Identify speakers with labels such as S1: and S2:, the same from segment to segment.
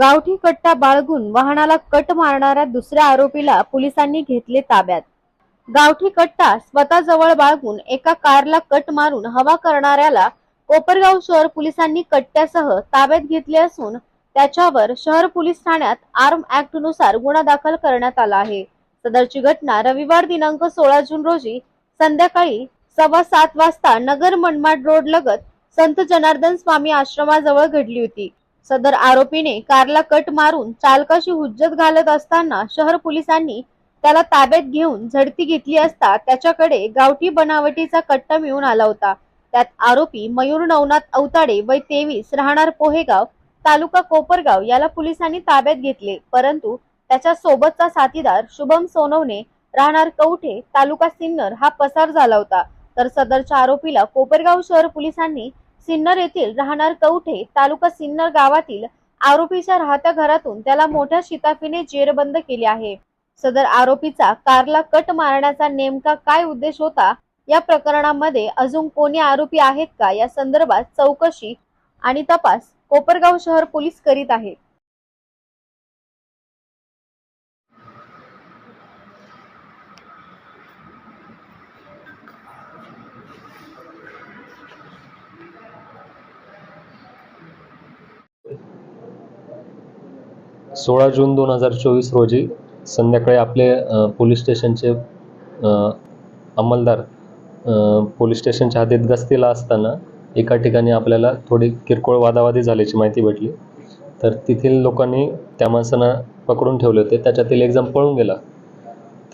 S1: गावठी कट्टा बाळगून वाहनाला कट मारणाऱ्या दुसऱ्या आरोपीला पोलिसांनी घेतले ताब्यात. गावठी कट्टा स्वतः जवळ बाळगून एका कारला कट मारून हवा करणाऱ्याला कोपरगाव शहर पोलिसांनी कट्ट्यासह ताब्यात घेतले असून त्याच्यावर शहर पोलीस ठाण्यात आर्म ऍक्टनुसार गुन्हा दाखल करण्यात आला आहे. सदरची घटना रविवार दिनांक सोळा जून रोजी संध्याकाळी सव्वा सात वाजता नगर मनमाड रोड लगत संत जनार्दन स्वामी आश्रमाजवळ घडली होती. सदर आरोपीने कारला कट मारून चालकाशी हुज्जत घालत असताना शहर पोलिसांनी त्याला ताब्यात घेऊन झडती घेतली असता त्याच्याकडे गावठी बनावटीचा कट्टा मिळून आला होता. त्यात आरोपी मयूर नवनाथ अवताडे वय तेवीस राहणार पोहेगाव तालुका कोपरगाव याला पोलिसांनी ताब्यात घेतले. परंतु त्याच्या सोबतचा साथीदार शुभम सोनवणे राहणार कवठे तालुका सिन्नर हा पसार झाला होता. तर सदरच्या आरोपीला कोपरगाव शहर पोलिसांनी सिन्नर येथील राहणार कवठे तालुका सिन्नर गावातील आरोपीच्या राहत्या घरातून त्याला मोठ्या शिताफीने जेरबंद केले आहे. सदर आरोपीचा कारला कट मारण्याचा नेमका काय उद्देश होता या प्रकरणामध्ये अजून कोणी आरोपी आहेत का या संदर्भात चौकशी आणि तपास कोपरगाव शहर पोलीस करीत आहेत.
S2: सोळा जून दोन हजार चोवीस रोजी संध्याकाळी आपले पोलीस स्टेशनचे अंमलदार पोलीस स्टेशनच्या हद्दीत गस्तीला असताना एका ठिकाणी आपल्याला थोडी किरकोळ वादावादी झाल्याची माहिती भेटली. तर तेथील लोकांनी त्या माणसांना पकडून ठेवले होते. त्याच्यातील एक जण पळून गेला.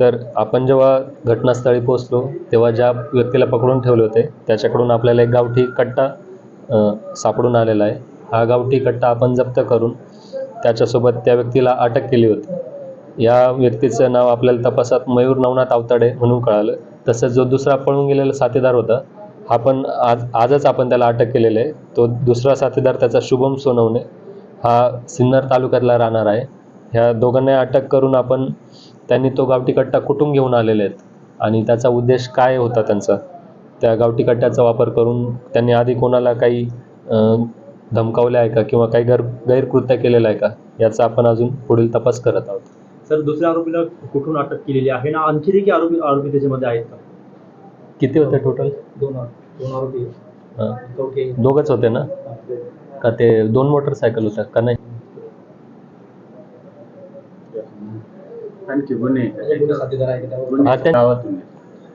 S2: तर आपण जेव्हा घटनास्थळी पोहोचलो तेव्हा ज्या व्यक्तीला पकडून ठेवले होते त्याच्याकडून आपल्याला एक गावठी कट्टा सापडून आलेला आहे. हा गावठी कट्टा आपण जप्त करून त्याच्यासोबत त्या व्यक्तीला अटक केली होती. या व्यक्तीचं नाव आपल्याला तपासात मयूर नवनाथ आवताडे म्हणून कळालं. तसंच जो दुसरा पळून गेलेला साथीदार होता हा पण आज आजच आपण त्याला अटक केलेलं आहे. तो दुसरा साथीदार त्याचा शुभम सोनवणे हा सिन्नर तालुक्यातला राहणार आहे. ह्या दोघांना अटक करून आपण त्यांनी तो गावठी कट्टा कुठून घेऊन आलेले आहेत आणि त्याचा उद्देश काय होता त्यांचा? त्या गावठी कट्ट्याचा वापर करून त्यांनी आधी कोणाला काही धमकावले आहे का? किंवा काही गैर गैरकृत्य केलेलं आहे का? याचा आपण अजून पुढील तपास करत आहोत.
S3: सर दुसऱ्या आरोपीला कुठून अटक केलेली आहे? ना आणखी देखील आरोपी आरोपी त्याच्यामध्ये आहेत का?
S2: किती होते टोटल
S3: दोन दोन आरोपी.
S2: दोघंच होते ना? का ते दोन मोटरसायकल होत्या? का नाही?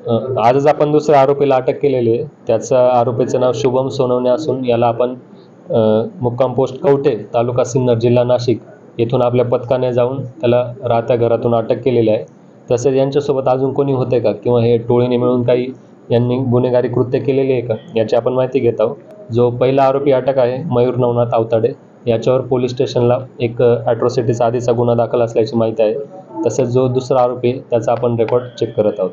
S2: हा, आजच आपण दुसऱ्या आरोपीला अटक केलेली आहे. त्याचं आरोपीचं नाव शुभम सोनवणे असून याला आपण मुक्काम पोस्ट कवटे तालुका सिन्नर जिल्हा नाशिक येथून आपल्या पथकाने जाऊन त्याला राहत्या घरातून अटक केलेली आहे. तसेच यांच्यासोबत अजून कोणी होते का? किंवा हे टोळीने मिळून काही यांनी गुन्हेगारी कृत्य केलेली आहे का? याची आपण माहिती घेत आहोत. जो पहिला आरोपी अटक आहे मयूर नवनाथ आवताडे. याच्यावर पोलीस स्टेशनला एक ॲट्रॉसिटीचा आधीचा गुन्हा दाखल असल्याची माहिती आहे. तसेच जो दुसरा आरोपी आहे, त्याचा आपण रेकॉर्ड चेक करत आहोत.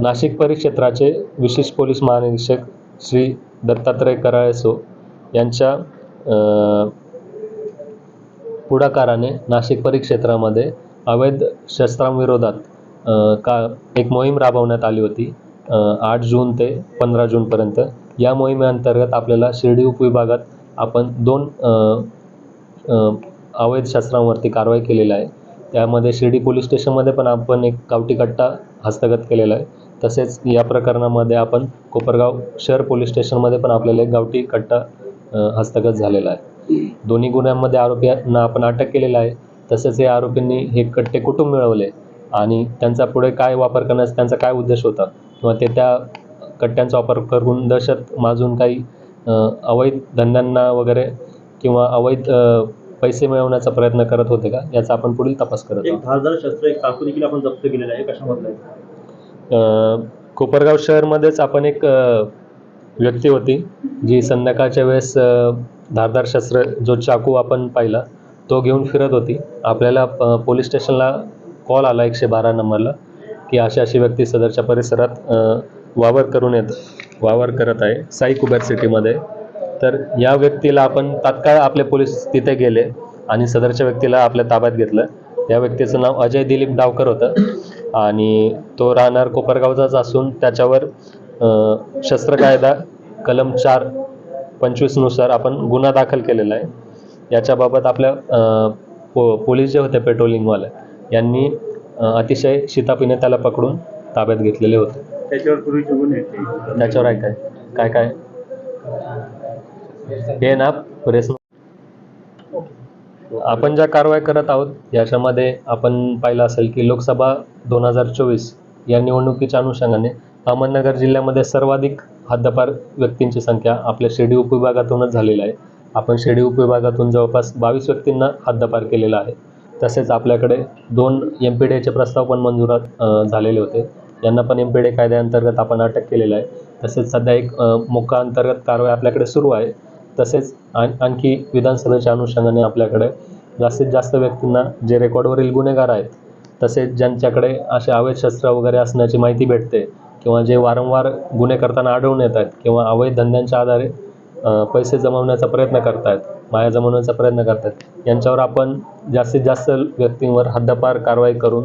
S2: नाशिक परिक्षेत्राचे विशेष पोलीस महानिरीक्षक श्री दत्तात्रय कराळेसो यांच्या पुढाकाराने नाशिक परिक्षेत्रामध्ये अवैध शस्त्रांविरोधात का एक मोहीम राबवण्यात आली होती आठ जून ते पंधरा जूनपर्यंत या मोहिमेअंतर्गत आपल्याला शिर्डी उपविभागात आपण दोन अवैध शस्त्रांवरती कारवाई केलेली आहे. त्यामध्ये शिर्डी पोलीस स्टेशनमध्ये पण आपण एक गावठी कट्टा हस्तगत केलेला आहे. तसेच या प्रकरणामध्ये आपण कोपरगाव शहर पोलीस स्टेशनमध्ये पण आपल्याला एक गावठी कट्टा हस्तगत झालेला आहे. दोन्ही गुन्ह्यांमध्ये आरोपींना आपण अटक केलेलं आहे. तसेच या आरोपींनी हे कट्टे कुठून मिळवले आणि त्यांचा पुढे काय वापर करण्याचा त्यांचा काय उद्देश होता? किंवा ते त्या कट्ट्यांचा वापर करून दहशत माजून काही अवैध धंद्यांना वगैरे किंवा अवैध पैसे मिळवण्याचा प्रयत्न करत होते का? याचा आपण पुढील तपास करत आहोत.
S3: देखील आपण जप्त केलेलं आहे. कशामधलं
S2: कोपरगाव शहरमध्येच आपण एक व्यक्ती होती जी संध्याकाळच्या वेळेस धारदार शस्त्र जो चाकू आपण पाहिला तो घेऊन फिरत होती. आपल्याला पोलीस स्टेशनला कॉल आला एकशे बारा नंबरला की अशी अशी व्यक्ती सदरच्या परिसरात वावर करून येत वावर करत आहे साई कुबेर सिटीमध्ये. तर या व्यक्तीला आपण तात्काळ आपले पोलीस तिथे गेले आणि सदरच्या व्यक्तीला आपल्या ताब्यात घेतलं. या व्यक्तीचं नाव अजय दिलीप डावकर होतं. आणि तो राहणार कोपरगावचाच असून त्याच्यावर शस्त्र कायदा कलम चार पंचवीसनुसार आपण गुन्हा दाखल केलेला आहे. याच्याबाबत आपल्या पो पोलीस जे होते पेट्रोलिंगवाले यांनी अतिशय शिताफीने त्याला पकडून ताब्यात घेतलेले होते.
S4: त्याच्यावर पूर्वीचे गुन्हे
S2: त्याच्यावर आहे काय? काय काय? हे ना प्रेस आपण ज्या कारवाई करत आहोत याच्यामध्ये आपण पाहिलं असेल की लोकसभा दोन हजार चोवीस या निवडणुकीच्या अनुषंगाने अहमदनगर जिल्ह्यामध्ये सर्वाधिक हद्दपार व्यक्तींची संख्या आपल्या शेडी उपविभागातूनच झालेली आहे. आपण शेडी उपविभागातून जवळपास बावीस व्यक्तींना हद्दपार केलेला आहे. तसेच आपल्याकडे दोन एम पी डीचे प्रस्ताव पण मंजुरात झालेले होते. यांना पण एम पी डी कायद्याअंतर्गत आपण अटक केलेलं आहे. तसेच सध्या एक मुक्का अंतर्गत कारवाई आपल्याकडे सुरू आहे. तसेच आण आणखी विधानसभेच्या अनुषंगाने आपल्याकडे जास्तीत जास्त व्यक्तींना जे रेकॉर्डवरील गुन्हेगार आहेत तसेच ज्यांच्याकडे असे अवैध शस्त्र वगैरे असण्याची माहिती भेटते किंवा जे वारंवार गुन्हे करताना आढळून येत आहेत किंवा अवैध धंद्यांच्या आधारे पैसे जमवण्याचा प्रयत्न करतायत माया जमवण्याचा प्रयत्न करतायत यांच्यावर आपण जास्तीत जास्त व्यक्तींवर हद्दपार कारवाई करून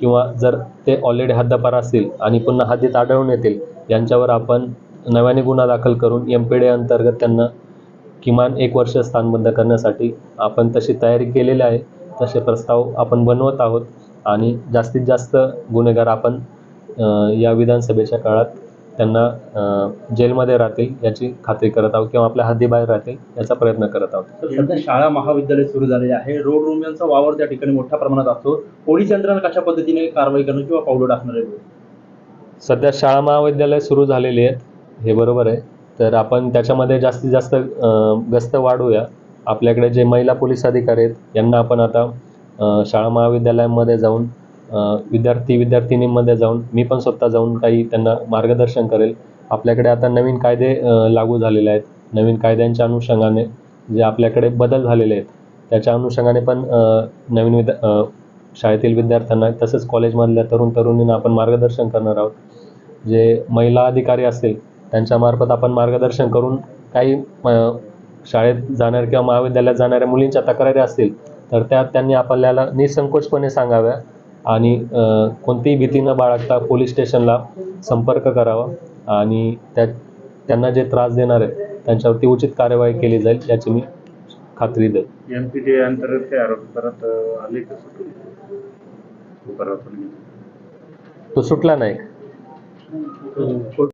S2: किंवा जर ते ऑलरेडी हद्दपार असतील आणि पुन्हा हद्दीत आढळून येतील यांच्यावर आपण नव्याने गुन्हा दाखल करून एम पी डी अंतर्गत त्यांना किमान एक वर्ष स्थानबद्ध करण्यासाठी आपण तशी तयारी केलेली आहे तसे प्रस्ताव आपण बनवत आहोत आणि जास्तीत जास्त गुन्हेगार आपण या विधानसभेच्या काळात त्यांना जेलमध्ये राहतील याची खात्री करत आहोत किंवा आपल्या हद्दीबाहेर राहतील याचा प्रयत्न करत आहोत.
S3: सध्या शाळा महाविद्यालय सुरू झालेले आहे. रोड रोमियांचा वावर त्या ठिकाणी मोठ्या प्रमाणात असतो. पोलीस यंत्रणा कशा पद्धतीने कारवाई करणं किंवा पावलं टाकणार आहे
S2: सध्या शाळा महाविद्यालय सुरू झालेली आहेत. हे बरोबर आहे. तर आपण त्याच्यामध्ये जास्तीत जास्त गस्त वाढवूया आपल्याकडे जे महिला पोलीस अधिकारी आहेत यांना आपण आता शाळा महाविद्यालयांमध्ये जाऊन विद्यार्थी विद्यार्थिनींमध्ये जाऊन मी पण स्वतः जाऊन काही त्यांना मार्गदर्शन करेल. आपल्याकडे आता नवीन कायदे लागू झालेले आहेत. नवीन कायद्यांच्या अनुषंगाने जे आपल्याकडे बदल झालेले आहेत त्याच्या अनुषंगाने पण नवीन विद्या शाळेतील विद्यार्थ्यांना तसेच कॉलेजमधल्या तरुण तरुणींना आपण मार्गदर्शन करणार आहोत. जे महिला अधिकारी असतील त्यांच्यामार्फत आपण मार्गदर्शन करून काही शाळेत जाणाऱ्या किंवा महाविद्यालयात जाणाऱ्या मुलींच्या तक्रारी असतील तर त्या त्यांनी आपल्याला निसंकोचपणे सांगाव्या. आणि कोणतीही भीती न बाळगता पोलीस स्टेशनला संपर्क करावा आणि त्या त्यांना जे त्रास देणार आहेत त्यांच्यावरती उचित कार्यवाही केली जाईल याची मी खात्री देईल.
S4: एम पी डी अंतर्गत आरोप परत आले का.
S2: तो सुटला नाही.
S3: तो